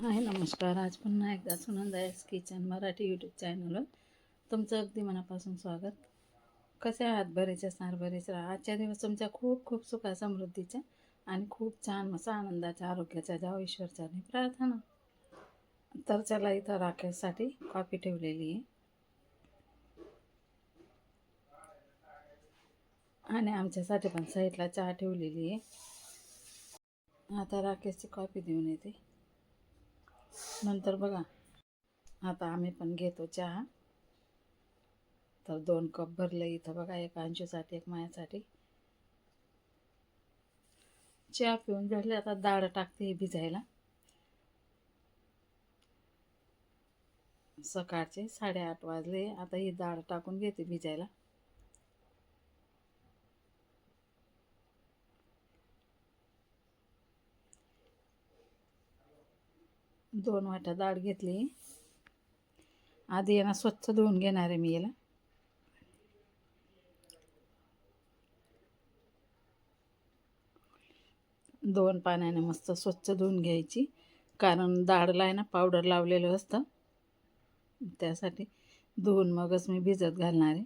आहे नमस्कार. आज पुन्हा एकदा सुनंदायस किचन मराठी यूट्यूब चॅनलवर तुमचं अगदी मनापासून स्वागत. कसे आहात? बरेच असणार बरेच राहा. आजच्या दिवस तुमच्या खूप खूप सुखा समृद्धीच्या आणि खूप छान मसा आनंदाच्या आरोग्याच्या जाव ईश्वरच्याने प्रार्थना. तर चला इथं राखेसाठी कॉफी ठेवलेली आहे. आणि आमच्यासाठी पण साईडला चहा ठेवलेली आहे. आता राकेशची कॉफी देऊन येते. नंतर बघा. आता आम्ही पण घेतो चहा. तर दोन कप भरले इथं बघा एक अंशूसाठी एक मायासाठी. चहा पिऊन झाले आता डाळ टाकते भिजायला. सकाळचे साडेआठ वाजले आता ही डाळ टाकून घेते भिजायला. दोन वाट्या डाळ घेतली. आधी यांना स्वच्छ धुवून घेणार आहे मी याला. दोन पाण्याने मस्त स्वच्छ धुवून घ्यायची. कारण डाळला आहे ना पावडर लावलेलं असतं. त्यासाठी धुवून मगच मी भिजत घालणार आहे.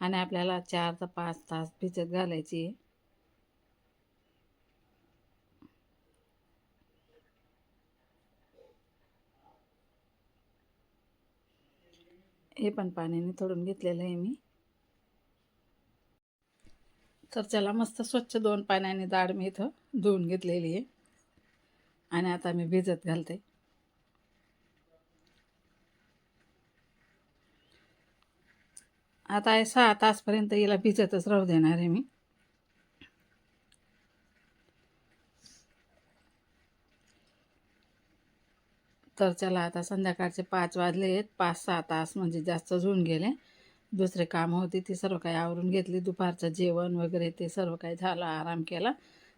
आणि आपल्याला चार ते पाच तास भिजत घालायची आहे. हे पण पाण्याने तोडून घेतलेलं आहे मी. तर त्याला मस्त स्वच्छ दोन पाण्याने डाळ मी इथं धुवून घेतलेली आहे. आणि आता मी भिजत घालते. आता आहे सहा तासपर्यंत हिला भिजतच राहू देणार आहे मी. तर चला आता संध्याकाळचे पाच वाजले आहेत. पाच सहा तास म्हणजे जास्त झून गेले. दुसरे कामं होती ती सर्व काही आवरून घेतली. दुपारचं जेवण वगैरे ते सर्व काही झालं आराम केला.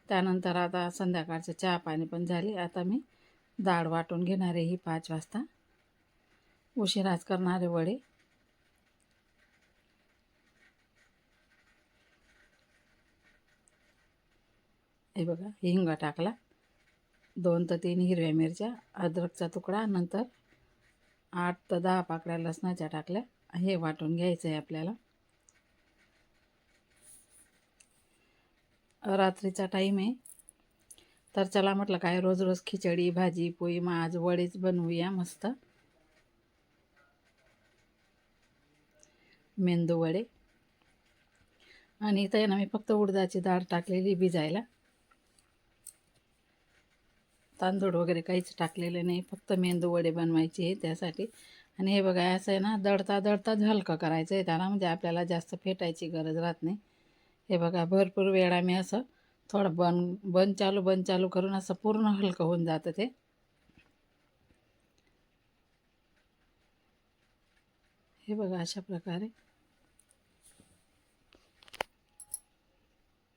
त्यानंतर आता संध्याकाळचं चहा पाणी पण झाली. आता मी डाळ वाटून घेणार आहे ही पाच वाजता. उशिराच करणारे वडे. हे बघा हिंग टाकला. दोन तर तीन हिरव्या मिरच्या अद्रकचा तुकडा नंतर आठ तर दहा पाकळ्या लसणाच्या टाकल्या. हे वाटून घ्यायचं आहे आपल्याला. रात्रीचा टाईम आहे. तर चला म्हटलं काय रोज रोज खिचडी भाजी पोळी मग आज वडेच बनवूया मस्त. मेंदू वडे. आणि इथं ना मी फक्त उडदाची डाळ टाकलेली भिजायला. तांदूळ वगैरे काहीच टाकलेलं नाही. फक्त मेंदू वडे बनवायचे आहे त्यासाठी. आणि हे बघा असं आहे ना दडता दडता हलकं करायचं आहे त्याला. म्हणजे आपल्याला जास्त फेटायची गरज राहत नाही. हे बघा भरपूर वेळा मी असं थोडं बन बंद चालू बंद चालू करून असं पूर्ण हलकं होऊन जातं ते. हे बघा अशा प्रकारे.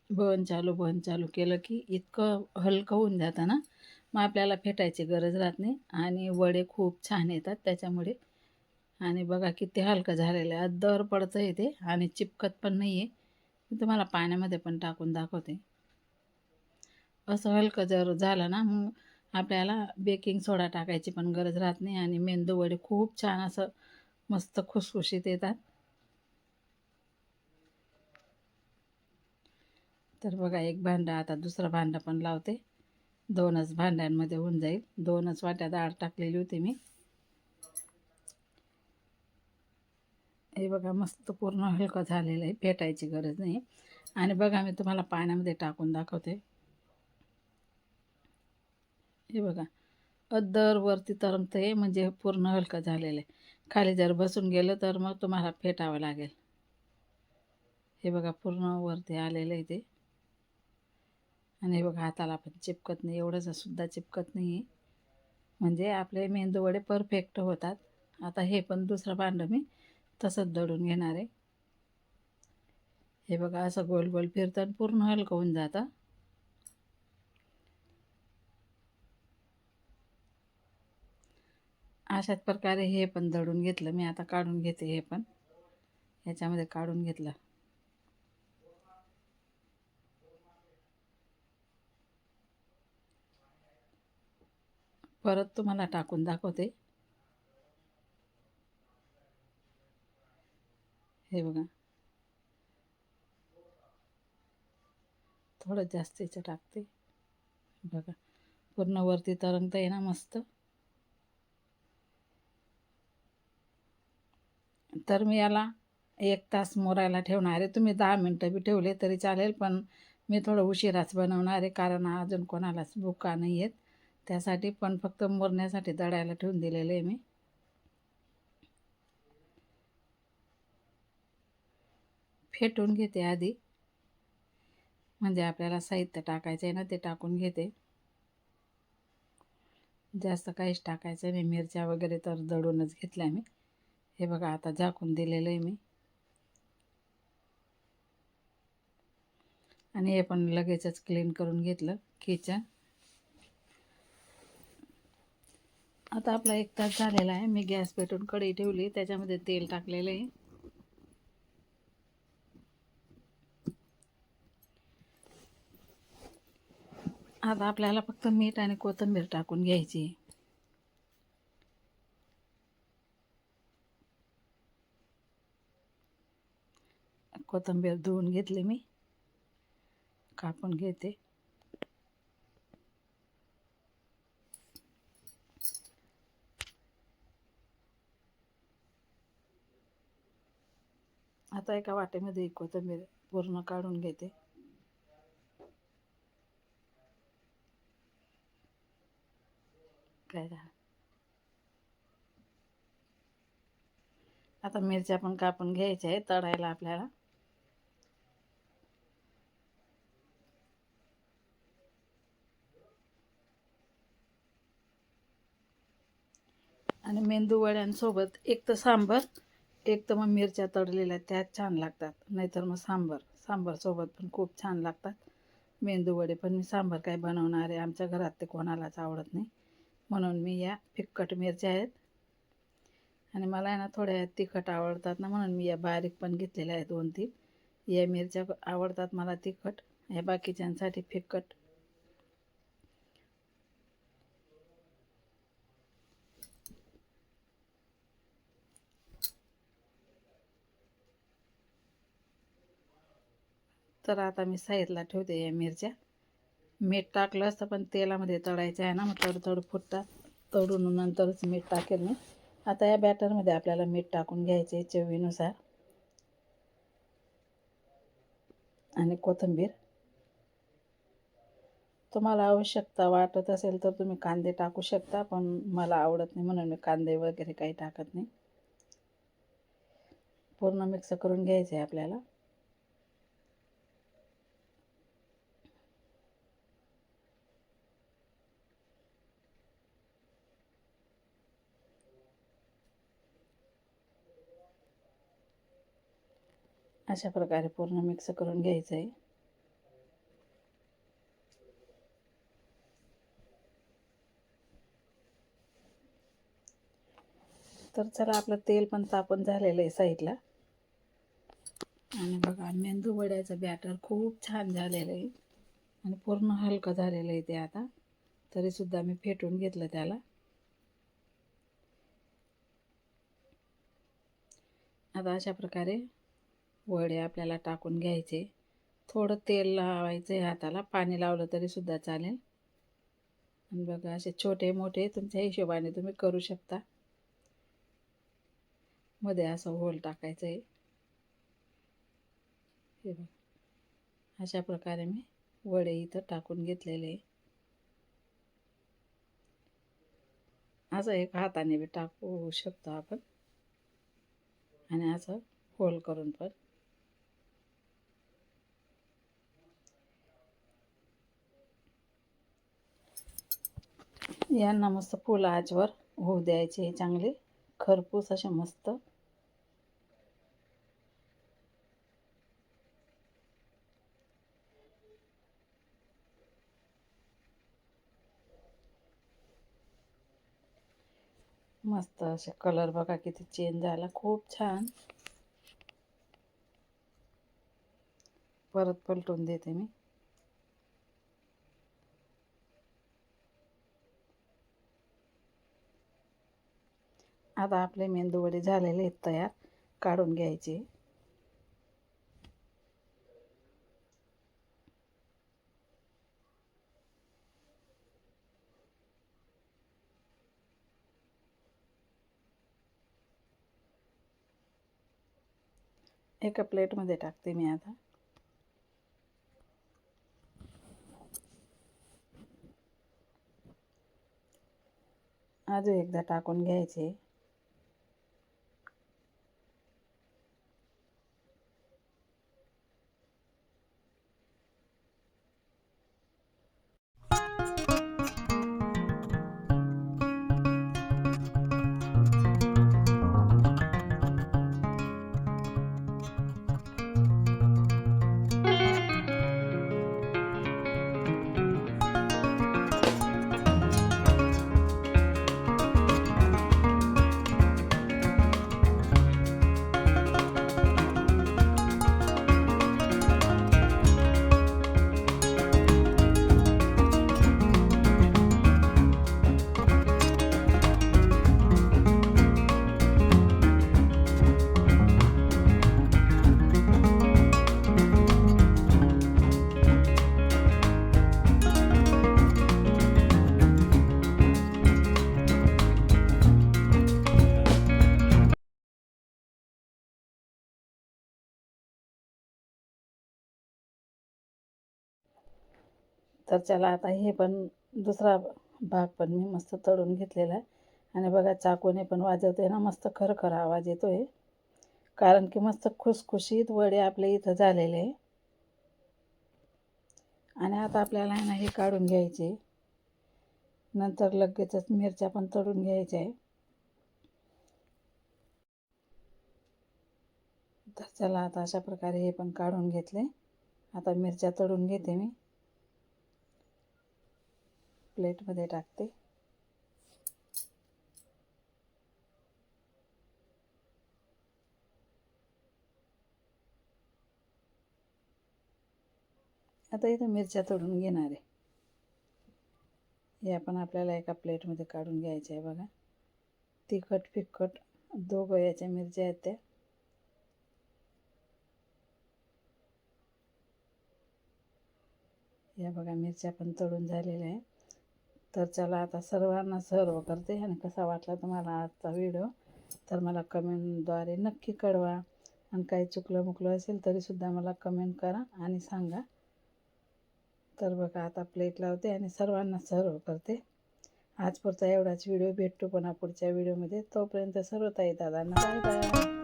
बन चालू बंद चालू केलं की इतकं हलकं होऊन जातं ना. मग आपल्याला फेटायची गरज राहत नाही. आणि वडे खूप छान येतात त्याच्यामुळे. आणि बघा किती हलकं झालेलं आहे. दर पडतं आहे ते. आणि चिपकत पण नाही आहे मी तुम्हाला पाण्यामध्ये पण टाकून दाखवते. असं हलकं जर झालं ना मग आपल्याला बेकिंग सोडा टाकायची पण गरज राहत नाही. आणि मेंदू वडे खूप छान असं मस्त खुसखुशीत येतात. तर बघा एक भांडं आता दुसरं भांडं पण लावते. दोनच भांड्यांमध्ये होऊन जाईल. दोनच वाट्या डाळ टाकलेली होती मी. हे बघा मस्त पूर्ण हलकं झालेलं आहे. फेटायची गरज नाही. आणि बघा मी तुम्हाला पाण्यामध्ये टाकून दाखवते. हे बघा अद्दर वरती तरमते म्हणजे पूर्ण हलकं झालेलं आहे. खाली जर बसून गेलं तर मग तुम्हाला फेटावं लागेल. हे बघा पूर्ण वरती आलेलं आहे ते. आणि हे बघा हाताला पण चिपकत नाही एवढंच सुद्धा चिपकत नाही आहे म्हणजे आपले मेंदूवडे परफेक्ट होतात. आता हे पण दुसरं भांडं मी तसंच दळून घेणार आहे. हे बघा असं गोल गोल फिरताना पूर्ण हलकं होऊन जातं. अशाच प्रकारे हे पण दळून घेतलं. मी आता काढून घेते हे पण. याच्यामध्ये काढून घेतलं. परत तुम्हाला टाकून दाखवते. हे बघा. थोडं जास्तीचं टाकते. बघा. पूर्ण वरती तरंगत आहे ना मस्त. तर मी याला एक तास मोरायला ठेवणार आहे. तुम्ही दहा मिनटं बी ठेवले तरी चालेल पण मी थोडं उशिराच बनवणार आहे कारण अजून कोणालाच बुका नाही आहेत त्यासाठी पण फक्त मोरण्यासाठी दळायला ठेवून दिलेलं आहे मी. फेटून घेते आधी. म्हणजे आपल्याला साहित्य टाकायचं आहे ना ते टाकून घेते. जास्त काहीच टाकायचं नाही. मिरच्या वगैरे तर दळूनच घेतल्या मी. हे बघा आता झाकून दिलेलं आहे मी. आणि हे पण लगेचच क्लीन करून घेतलं. किचन आता आपला एक तास झालेला आहे. मी गॅस पेटून कढई ठेवली. त्याच्यामध्ये तेल टाकलेलं आहे. आता आपल्याला फक्त मीठ आणि कोथिंबीर टाकून घ्यायची. कोथिंबीर धुवून घेतली मी. कापून घेते. आता एका वाटेमध्ये मी पूर्ण काढून घेते. काय झालं आता मिरच्या पण कापून घ्यायच्या आहे तळायला आपल्याला. आणि मेंदू वड्यांसोबत एक तर सांबर एक तर मग मिरच्या तळलेल्या त्यात छान लागतात. नाहीतर मग सांबर. सांबारसोबत पण खूप छान लागतात. मेंदू वडे पण मी सांबार काय बनवणार आहे? आमच्या घरात ते कोणालाच आवडत नाही. म्हणून मी या फिक्कट मिरच्या आहेत. आणि मला आहे ना थोड्या तिखट आवडतात ना म्हणून मी या बारीक पण घेतलेल्या आहेत दोन तीन या मिरच्या आवडतात मला तिखट. या बाकीच्यांसाठी फिक्कट. तर आता मी साईडला ठेवते या मिरच्या. मीठ टाकलं असतं पण तेलामध्ये तळायचं आहे ना मग थोडं थोडं फुटतात तळून नंतरच मीठ टाकेल मी. आता या बॅटरमध्ये आपल्याला मीठ टाकून घ्यायचे चवीनुसार. आणि कोथिंबीर. तुम्हाला आवश्यकता वाटत असेल तर तुम्ही कांदे टाकू शकता पण मला आवडत नाही म्हणून मी कांदे वगैरे काही टाकत नाही. पूर्ण मिक्स करून घ्यायचे आहे आपल्याला. अशा प्रकारे पूर्ण मिक्स करून घ्यायचं आहे तर चला आपलं तेल पण तापण झालेलं आहे साईडला. आणि बघा मेंदू वड्याचं बॅटर खूप छान झालेलं आहे. आणि पूर्ण हलकं झालेलं आहे ते आता. तरीसुद्धा मी फेटून घेतलं त्याला. आता अशा प्रकारे वडे आपल्याला टाकून घ्यायचे. थोडं तेल लावायचं आहे हाताला. पाणी लावलं तरीसुद्धा चालेल. आणि बघा असे छोटे मोठे तुमच्या हिशोबाने तुम्ही करू शकता. मध्ये असं होल टाकायचं आहे हे बघा. अशा प्रकारे मी वडे इथं टाकून घेतलेले. असं एक हाताने बी टाकू शकतो आपण. आणि असं होल करून पण. यांना मस्त फुल आजवर होऊ द्यायचे हे चांगले. खरपूस असे मस्त. मस्त असे कलर बघा किती चेंज झाला. खूप छान. परत पलटून देते मी. आता आपले मेंदूवडे झालेले आहेत तयार. काढून घ्यायचे. एका प्लेटमध्ये टाकते मी आता. अजून एकदा टाकून घ्यायचे. तर चला आता हे पण दुसरा भाग पण मी मस्त तळून घेतलेला आहे. आणि बघा चाकूने पण वाजवते ना मस्त खरखर आवाज येतो आहे कारण की मस्त खुसखुशीत वडे आपले इथं झालेले आहे. आणि आता आपल्याला ना हे काढून घ्यायचे. नंतर लगेचच मिरच्या पण तळून घ्यायच्या आहे. तर चला आता अशा प्रकारे हे पण काढून घेतले. आता मिरच्या तळून घेते मी. प्लेटमध्ये टाकते. आता इथं मिरच्या तोडून घेणार आहे. हे आपण आपल्याला एका प्लेटमध्ये काढून घ्यायचे आहे बघा. तिखट फिकट दोघं याच्या मिरच्या आहेत त्या. या बघा मिरच्या पण तळून झालेल्या आहे तर चला आता सर्वांना सर्व करते. आणि कसा वाटला तुम्हाला आजचा व्हिडिओ तर मला कमेंटद्वारे नक्की कळवा. आणि काही चुकलं मुकलं असेल तरीसुद्धा मला कमेंट करा आणि सांगा. तर बघा आता प्लेट लावते आणि सर्वांना सर्व करते. आजपुरता एवढाच व्हिडिओ भेटतो पुन्हा पुढच्या व्हिडिओमध्ये तोपर्यंत सर्व ताई दादांना बाय बाय